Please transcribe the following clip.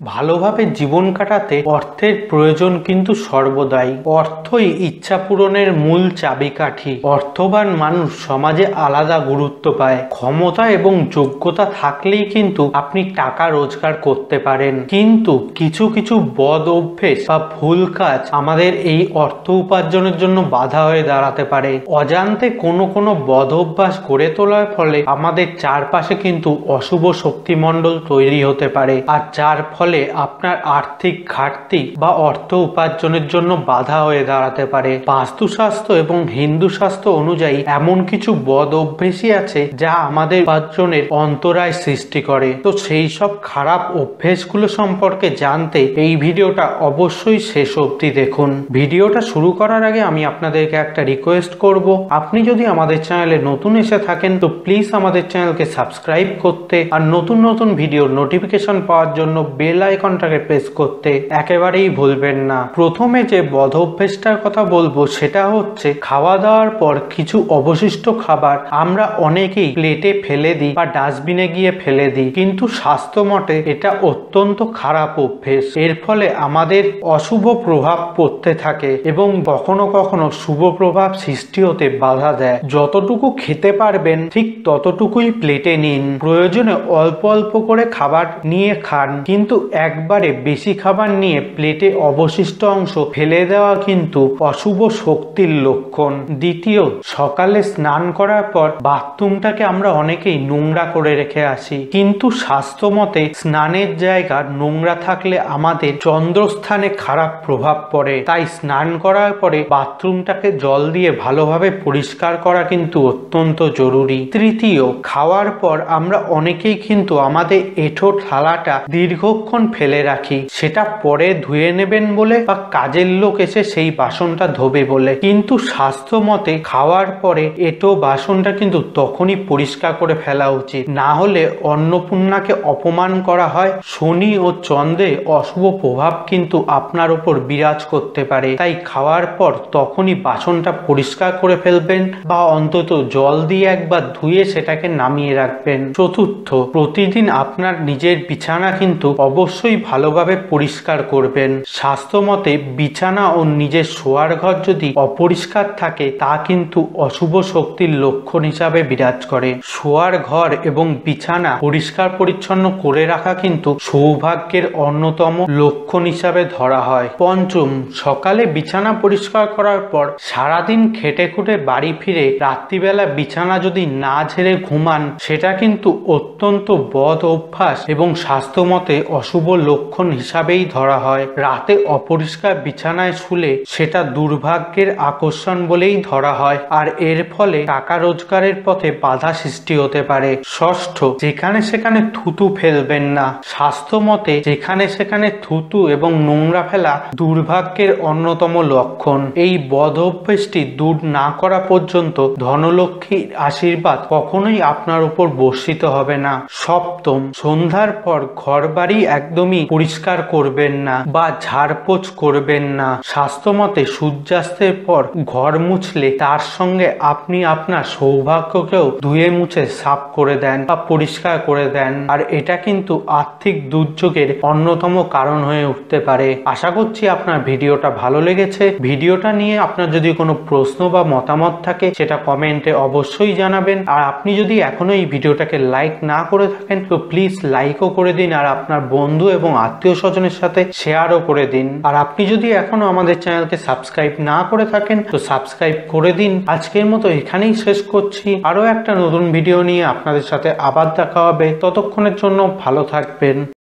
ভালোভাবে জীবন কাটাতে অর্থের প্রয়োজন কিন্তু সর্বদাই। অর্থই ইচ্ছা পূরণের মূল চাবিকাঠি। অর্থবান মানুষ সমাজে আলাদা গুরুত্ব পায়। ক্ষমতা এবং যোগ্যতা থাকলেই কিন্তু আপনি টাকা রোজগার করতে পারেন। কিন্তু কিছু কিছু বদ অভ্যেস বা ভুল কাজ আমাদের এই অর্থ উপার্জনের জন্য বাধা হয়ে দাঁড়াতে পারে। অজান্তে কোনো কোনো বদ অভ্যাস গড়ে তোলার ফলে আমাদের চারপাশে কিন্তু অশুভ শক্তিমণ্ডল তৈরি হতে পারে। আর যার ফলে আপনার আর্থিক ঘাটতি বা অর্থ উপার্জনের জন্য বাধা হয়ে দাঁড়াতে পারে। বাস্তুশাস্ত্র এবং হিন্দু শাস্ত্র অনুযায়ী এমন কিছু বদ অভ্যেসই আছে যা আমাদের উপার্জনের অন্তরায় সৃষ্টি করে। তো সেই সব খারাপ অভ্যেসগুলো সম্পর্কে জানতে এই ভিডিওটা অবশ্যই শেষ অবধি দেখুন। ভিডিওটা শুরু করার আগে আমি আপনাদেরকে একটা রিকোয়েস্ট করব। আপনি যদি আমাদের চ্যানেলে নতুন এসে থাকেন, তো প্লিজ আমাদের চ্যানেলকে সাবস্ক্রাইব করতে আর নতুন নতুন ভিডিওর নোটিফিকেশন পাওয়ার জন্য বেল আইকনটাকে প্রেস করতে একেবারেই ভুলবেন না। প্রথমে যে বদ অভ্যেসটার কথা বলব, সেটা হচ্ছে খাওয়া দাওয়ার পর কিছু অবশিষ্ট খাবার আমরা অনেকেই প্লেটে ফেলে দিই বা ডাস্টবিনে গিয়ে ফেলে দিই। কিন্তু স্বাস্থ্য মতে এটা অত্যন্ত খারাপ অভ্যেস। এর ফলে আমাদের অশুভ প্রভাব পড়তে থাকে এবং কখনো কখনো শুভ প্রভাব সৃষ্টি হতে বাধা দেয়। যতটুকু খেতে পারবেন, ঠিক ততটুকুই প্লেটে নিন। প্রয়োজনে অল্প অল্প করে খাবার নিয়ে খান। কিন্তু একবারে বেশি খাবার নিয়ে প্লেটে অবশিষ্ট অংশ ফেলে দেওয়া কিন্তু অশুভ শক্তির লক্ষণ। দ্বিতীয়, সকালে স্নান করার পর বাথরুমটাকে আমরা অনেকেই নোংরা করে রেখে আসি। কিন্তু স্বাস্থ্য মতে স্নানের জায়গা নোংরা থাকলে আমাদের চন্দ্রস্থানে খারাপ প্রভাব পড়ে। তাই স্নান করার পরে বাথরুমটাকে জল দিয়ে ভালোভাবে পরিষ্কার করা কিন্তু অত্যন্ত জরুরি। তৃতীয়, খাওয়ার পর আমরা অনেকেই কিন্তু আমাদের এঁঠো থালাটা দীর্ঘক্ষণ ফেলে রাখি, সেটা পরে ধুয়ে নেবেন বলে বা কাজের লোক এসে সেই বাসনটা ধোবে বলে। কিন্তু স্বাস্থ্য মতে খাওয়ার পরে এটো বাসনটা কিন্তু তখনই পরিষ্কার করে ফেলা উচিত। না হলে অন্নপূর্ণাকে অপমান করা হয়। শনি ও চন্দ্রে অশুভ প্রভাব কিন্তু আপনার উপর বিরাজ করতে পারে। তাই খাওয়ার পর তখনই বাসনটা পরিষ্কার করে ফেলবেন বা অন্তত জল দিয়ে একবার ধুয়ে সেটাকে নামিয়ে রাখবেন। চতুর্থ, প্রতিদিন আপনার নিজের বিছানা কিন্তু অবশ্যই ভালোভাবে পরিষ্কার করবেন। স্বাস্থ্য মতে বিছানা ও নিজের শোয়ার ঘর যদি অপরিষ্কার থাকে, তা কিন্তু অশুভ শক্তির লক্ষণ হিসাবে বিরাজ করে। শোয়ার ঘর এবং বিছানা পরিষ্কার পরিচ্ছন্ন করে রাখা কিন্তু সৌভাগ্যের অন্যতম লক্ষণ হিসাবে ধরা হয়। পঞ্চম, সকালে বিছানা পরিষ্কার করার পর সারাদিন খেটে খুটে বাড়ি ফিরে রাত্রিবেলা বিছানা যদি না ঝেড়ে ঘুমান, সেটা কিন্তু অত্যন্ত বদ অভ্যাস এবং স্বাস্থ্য মতে অশুভ লক্ষণ হিসাবেই ধরা হয়। রাতে অপরিষ্কার বিছানায় শুলে সেটা দুর্ভাগ্যের আকর্ষণ বলেই ধরা হয়। আর এর ফলে টাকা রোজগারের পথে বাধা সৃষ্টি হতে পারে। ষষ্ঠ, যেখানে সেখানে থুতু ফেলবেন না। স্বাস্থ্য মতে, যেখানে সেখানে থুতু এবং নোংরা ফেলা দুর্ভাগ্যের অন্যতম লক্ষণ। এই বদ অভ্যেসটি দূর না করা পর্যন্ত ধনলক্ষ্মীর আশীর্বাদ কখনোই আপনার উপর বর্ষিত হবে না। সপ্তম, সন্ধ্যার পর ঘর বাড়ি একদমই পরিষ্কার করবেন না বা ঝাড়পোছ করবেন না। স্বাস্থ্যমতে সূর্যাস্তের পর ঘর মুছলে তার সঙ্গে আপনি আপনার সৌভাগ্যকেও ধুয়ে মুছে সাফ করে দেন বা পরিষ্কার করে দেন। আর এটা কিন্তু আর্থিক দুর্যোগের অন্যতম কারণ হয়ে উঠতে পারে। আশা করছি আপনার ভিডিওটা ভালো লেগেছে। ভিডিওটা নিয়ে আপনার যদি কোনো প্রশ্ন বা মতামত থাকে, সেটা কমেন্টে অবশ্যই জানাবেন। আর আপনি যদি এখনও এই ভিডিওটাকে লাইক না করে থাকেন, তো প্লিজ লাইকও করে দিন। আর আপনার বন্ধু এবং আত্মীয় স্বজনের সাথে শেয়ারও করে দিন। আর আপনি যদি এখনও আমাদের চ্যানেলকে সাবস্ক্রাইব না করে থাকেন, তো সাবস্ক্রাইব করে দিন। আজকের মতো এখানেই শেষ করছি। আরও একটা নতুন ভিডিও নিয়ে আপনাদের সাথে আবার দেখা হবে। ততক্ষণের জন্য ভালো থাকবেন।